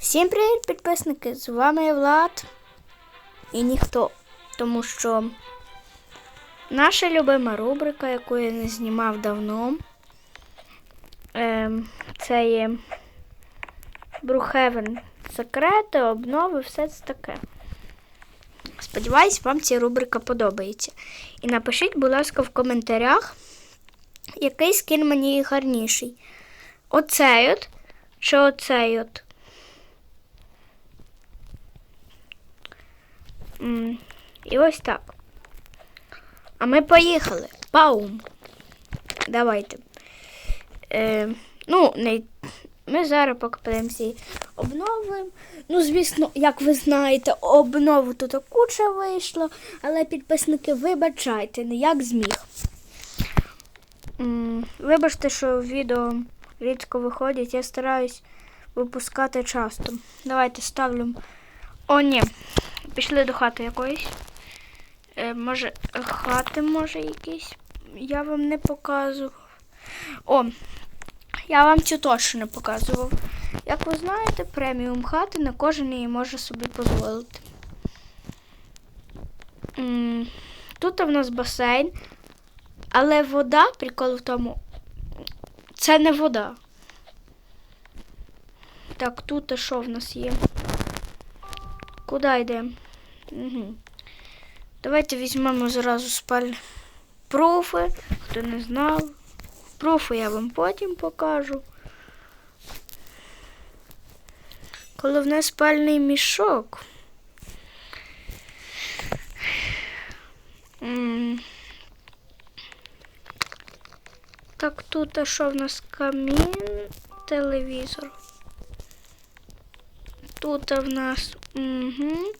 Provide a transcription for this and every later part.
Всім привіт, підписники! З вами Влад і ніхто. Тому що наша любима рубрика, яку я не знімав давно, ем, це є Брухевен секрети, обнови, все це таке. Сподіваюсь, вам ця рубрика подобається. І напишіть, будь ласка, в коментарях, який скін мені гарніший. Оцей от чи оцей от. І ось так. А ми поїхали. Паум. Давайте. Е, ну, не, ми зараз поки подивимося і обновимо. Ну, звісно, як ви знаєте, обнову тут куча вийшло, але підписники, вибачайте, не як зміг. Вибачте, що відео рідко виходять, я стараюсь випускати часто. Давайте ставлю. О, ні. Пішли до хати якоїсь. Е, може, хати, може, якісь. Я вам не показував. О, я вам цю точно не показував. Як ви знаєте, преміум хати не кожен її може собі дозволити. Тут в нас басейн, але вода, прикол в тому, це не вода. Так, тут що в нас є? Куди йдемо? Угу. Давайте візьмемо зразу спаль пруфи, хто не знав. Пруфи я вам потім покажу. Головне спальний мішок. Так, тут а що в нас камін, телевізор. Тут в нас угу,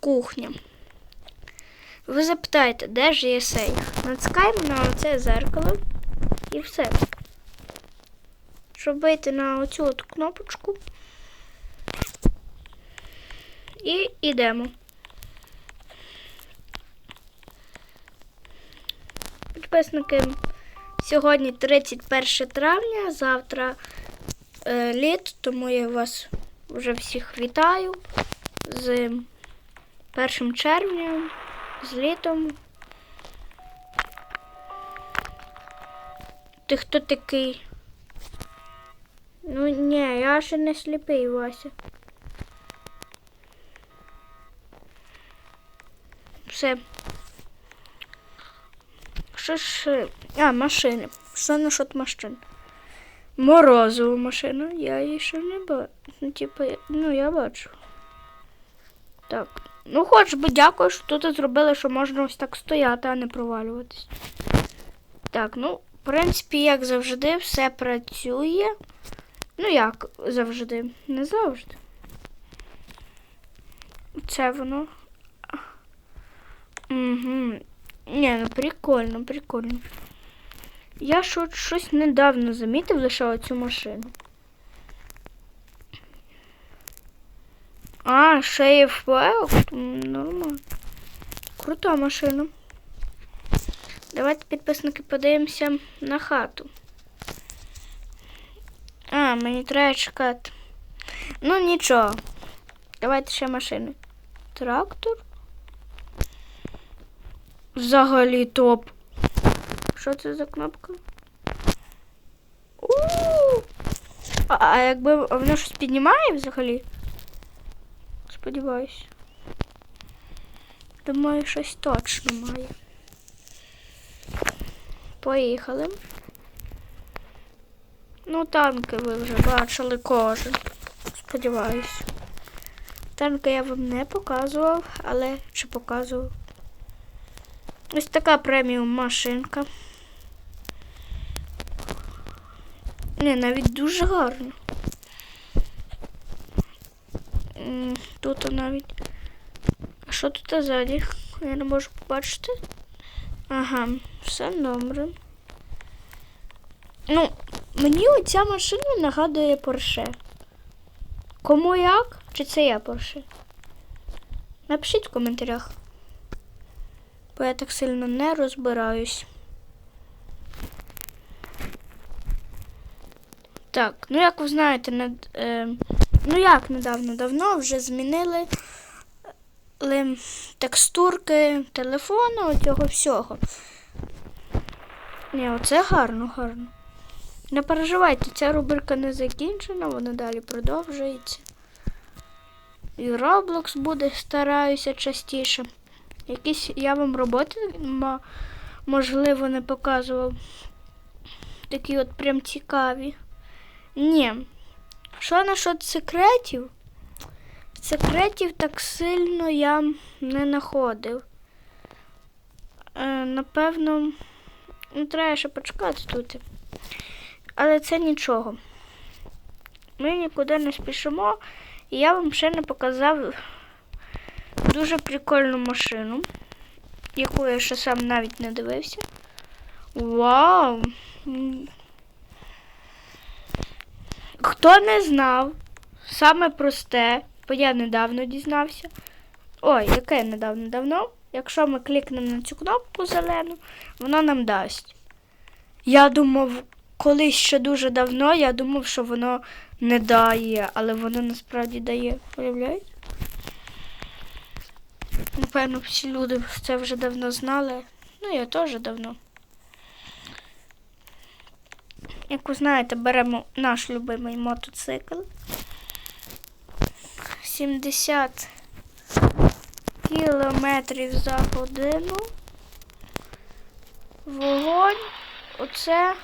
кухня. Ви запитаєте, де ж є сейф? Натискаємо на оце зеркало і все. Щоб вийти на оцю от кнопочку. І йдемо. Підписники, сьогодні 31 травня, завтра е, літ, тому я вас вже всіх вітаю з 1 червня, з літом. Ти хто такий? Ну ні, я ще не сліпий, Вася. Все. Що ж. А, машини. Що насчет машин? Морозову машину. Я її ще не бачу. Ну, типу, ну я бачу. Так. Ну, хоч би дякую, що тут зробили, що можна ось так стояти, а не провалюватись. Так, ну, в принципі, як завжди, все працює. Ну, як завжди? Не завжди. Це воно. Угу. Ні, ну прикольно, прикольно. Я щось недавно замітив лише оцю машину. А, ще є флег? Нормально. Крута машина. Давайте, підписники, подивимося на хату. А, мені треба чекати. Ну нічого. Давайте ще машини. Трактор. Взагалі топ. Що це за кнопка? у А, а якби воно щось піднімає взагалі? Сподіваюсь. Думаю, щось точно має. Поїхали. Ну, танки ви вже бачили кожен. Сподіваюсь. Танки я вам не показував, але чи показував. Ось така преміум машинка. Не, навіть дуже гарно. Тут навіть. А що тут ззаді? Я не можу побачити. Ага, все добре. Ну, мені оця машина нагадує Порше. Кому як? Чи це я Порше? Напишіть в коментарях. Бо я так сильно не розбираюсь. Так, ну як ви знаєте, нед, е, ну як недавно давно вже змінили ли, текстурки телефону, цього всього. Ні, оце гарно, гарно. Не переживайте, ця рубрика не закінчена, вона далі продовжується. І Roblox буде, стараюся частіше. Якісь я вам роботи, можливо, не показував. Такі от прям цікаві. Ні. Що насчет секретів? Секретів так сильно я не знаходив. Е, напевно, ну, треба ще почекати тут. Але це нічого. Ми нікуди не спішимо, і я вам ще не показав дуже прикольну машину, яку я ще сам навіть не дивився. Вау! Хто не знав, саме просте, бо я недавно дізнався. Ой, яке недавно давно? Якщо ми клікнемо на цю кнопку зелену, воно нам дасть. Я думав, колись ще дуже давно, я думав, що воно не дає, але воно насправді дає. Уявляєте? Напевно, всі люди це вже давно знали. Ну, я теж давно. Як ви знаєте, беремо наш любимий мотоцикл. 70 кілометрів за годину. Вогонь. Оце.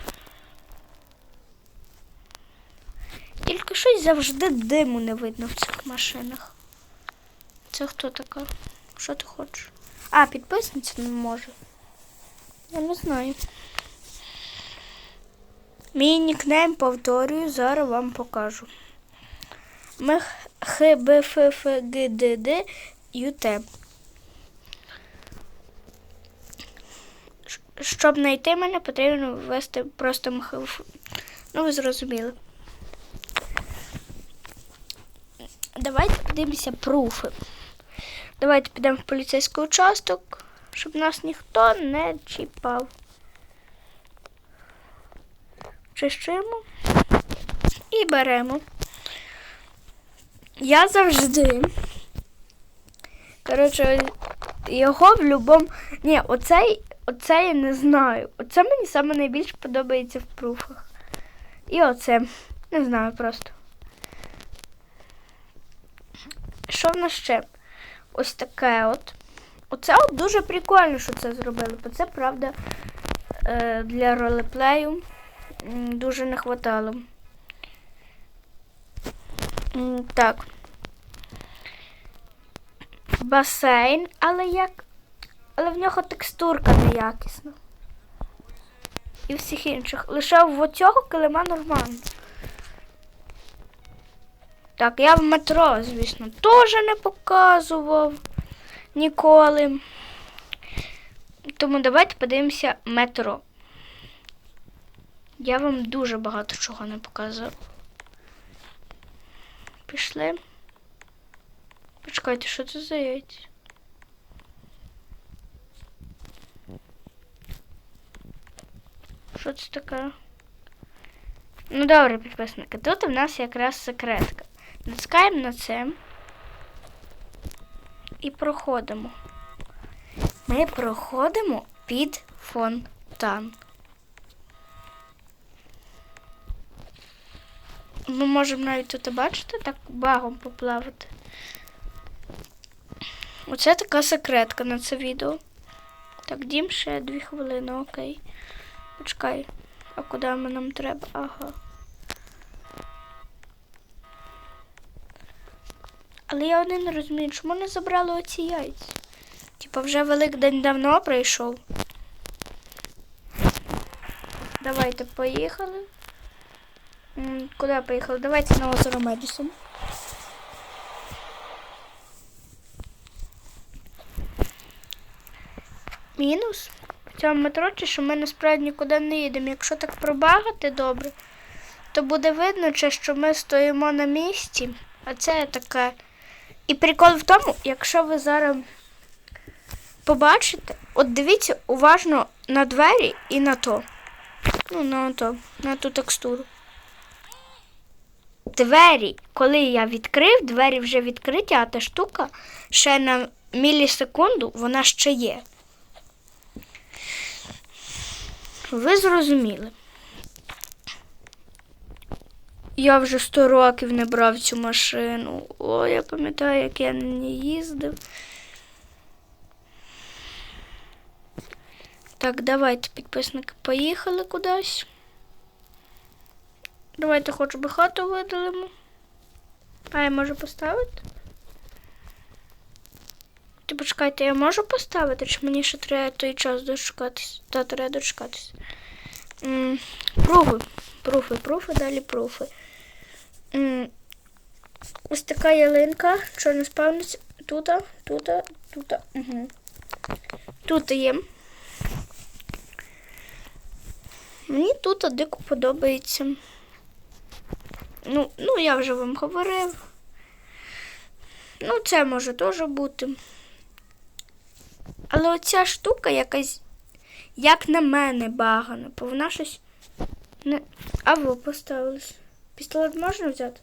Тільки щось завжди диму не видно в цих машинах. Це хто така? Що ти хочеш? А, підписниця не може. Я не знаю. Мій нікнейм повторюю, зараз вам покажу. Ми ХБФФГДД ЮТ. Щоб знайти мене, потрібно ввести просто МХФ. Ну, ви зрозуміли. Давайте подивимося пруфи. Давайте підемо в поліцейський участок, щоб нас ніхто не чіпав. Чищуємо і беремо. Я завжди. Коротше, його в будь-якому. Ні, оцей, оце я не знаю. Оце мені саме найбільше подобається в пруфах. І оце. Не знаю просто. Що в нас ще? Ось таке от. Оце от дуже прикольно, що це зробили, бо це правда е, для ролеплею дуже не хватало. Так. Басейн, але як. Але в нього текстурка неякісна. І всіх інших. Лише в цього килима нормально. Так, я в метро, звісно, теж не показував ніколи. Тому давайте подивимося метро. Я вам дуже багато чого не показав. Пішли. Почекайте, що це за яйця? Що це таке? Ну добре, підписники. Тут у нас якраз секретка. Натискаємо на це і проходимо. Ми проходимо під фонтан. Ми можемо навіть тут бачите, так багом поплавати. Оце така секретка на це відео. Так, дім ще дві хвилини, окей. Почекай. А куди ми нам треба? Ага. Але я один не розумію, чому не забрали оці яйця? Типа вже Великдень давно прийшов. Давайте поїхали. М, Куди поїхали? Давайте на озеро Медісон. Мінус в цьому метро, що ми насправді нікуди не їдемо. Якщо так пробагати добре, то буде видно, що ми стоїмо на місці, а це таке. І прикол в тому, якщо ви зараз побачите, от дивіться уважно на двері і на то. Ну, на то, на ту текстуру. Двері, коли я відкрив, двері вже відкриті, а та штука ще на мілісекунду вона ще є. Ви зрозуміли. Я вже 100 років не брав цю машину. О, я пам'ятаю, як я на ній їздив. Так, давайте, підписники, поїхали кудись. Давайте хоч би хату видалимо. А я можу поставити? Ти почекайте, я можу поставити, чи мені ще треба той час дочекатись? Та треба дочекатись. М, Пруфи. Пруфи, пруфи, далі пруфи. М, Ось така ялинка, не спавниться. Тута, тута, тута. Угу. Тут є. Мені тут дико подобається. Ну, ну, я вже вам говорив. Ну, це може теж бути. Але оця штука якась, як на мене, багана, бо вона щось не. А ви поставились. Пістолет можна взяти?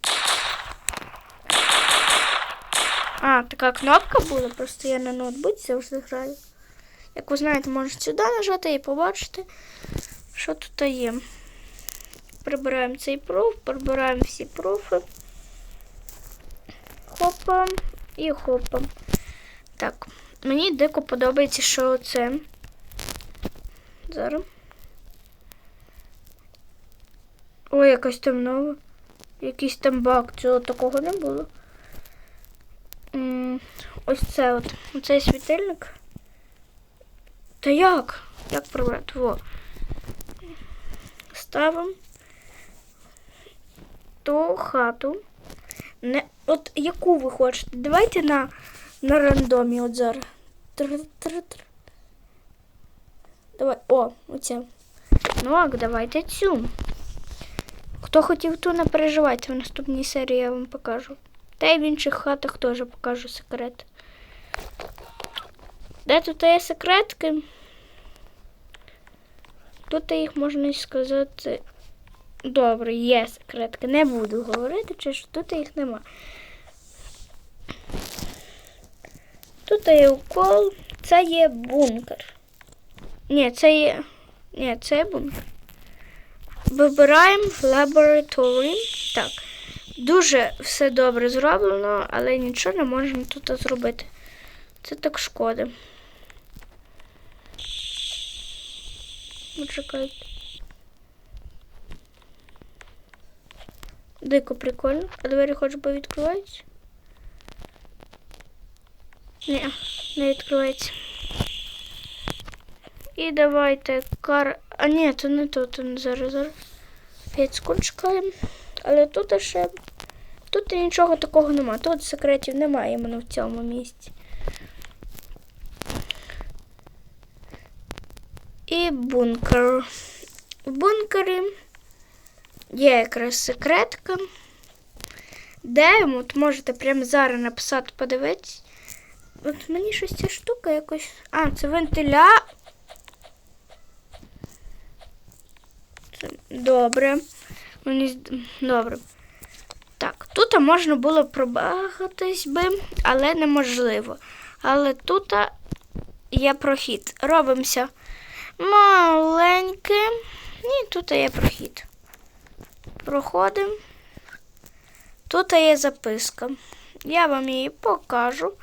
А, така кнопка була, просто я на ноутбуці завжди граю. Як ви знаєте, можете сюди нажати і побачити, що тут є. Прибираємо цей пруф, прибираємо всі пруфи. Хопа і хопа. Так, мені дико подобається, що це. Зараз. Ой, якась там нова. Якийсь там баг, цього такого не було. Ось це от. Оцей світильник. Та як? Як прибрати? Во. Ставимо ту хату. Не, от яку ви хочете? Давайте на, на рандомі от зараз. Тр-тр-тр. Давай. О, оця. Ну, а давайте цю. Хто хотів ту, не переживайте, в наступній серії я вам покажу. Та й в інших хатах теж покажу секрет. Де тут є секретки? Тут їх можна сказати. Добре, є секретки. Не буду говорити, чи що тут їх нема. Тут є укол, це є бункер. Ні, це є. Ні, це є бункер. Вибираємо Laboratory. Так. Дуже все добре зроблено, але нічого не можемо тут зробити. Це так шкода. Почекайте. Дико прикольно. А двері хоч би відкриваються? Ні, не відкривається. І давайте кар. А ні, то не то, то зараз, зараз. 5 секунд чекаємо. Але тут ще. Тут нічого такого немає. Тут секретів немає іменно в цьому місці. І бункер. В бункері є якраз секретка. Де от можете прямо зараз написати, подивитись. От мені щось ця штука якось. А, це вентиля. Добре. Мені добре. Так, тут можна було пробагатись би, але неможливо. Але тут є прохід. Робимося маленьким. Ні, тут є прохід. Проходимо. Тут є записка. Я вам її покажу.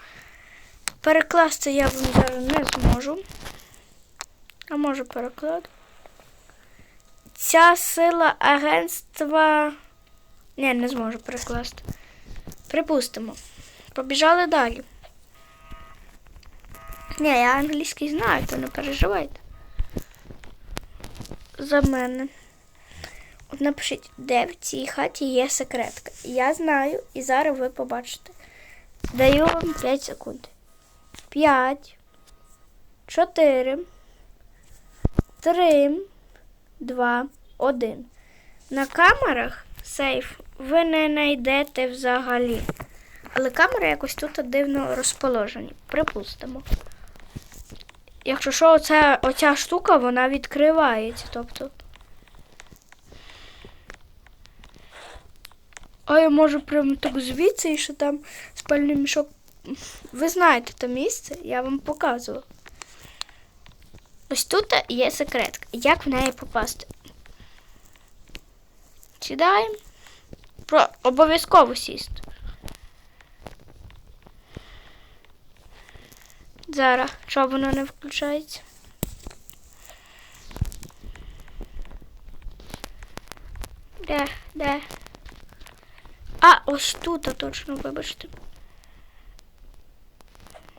Перекласти я вам зараз не зможу. А можу перекладу. Ця сила агентства. Ні, не зможу перекласти. Припустимо. Побіжали далі. Ні, я англійський знаю, то не переживайте. За мене. Напишіть, де в цій хаті є секретка. Я знаю, і зараз ви побачите. Даю вам 5 секунд. 5, 4, 3, 2, 1. На камерах сейф ви не знайдете взагалі. Але камери якось тут дивно розположені. Припустимо. Якщо що, оця, оця штука, вона відкривається. Тобто. А я можу прямо так звідси і ще там спальний мішок. Ви знаєте те місце, я вам показувала. Ось тут є секретка. Як в неї попасти? Сідаємо. Про обов'язково сісти. Зараз, що воно не включається? Де, де? А, ось тут, точно, вибачте.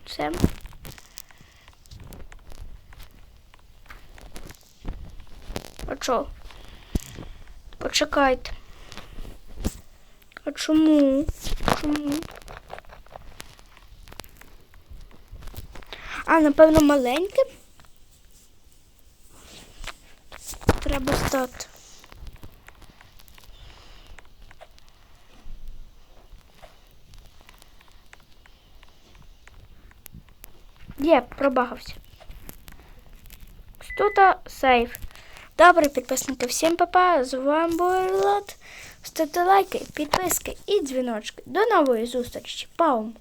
Все. А чо? Почекайте. А чому? Чому? А, напевно, маленьке. Треба стати. Є, пробагався. Тут сейф. Добре, підписники, всім папа. З вами був Влад. Ставте лайки, підписки і дзвіночки. До нової зустрічі. Паум!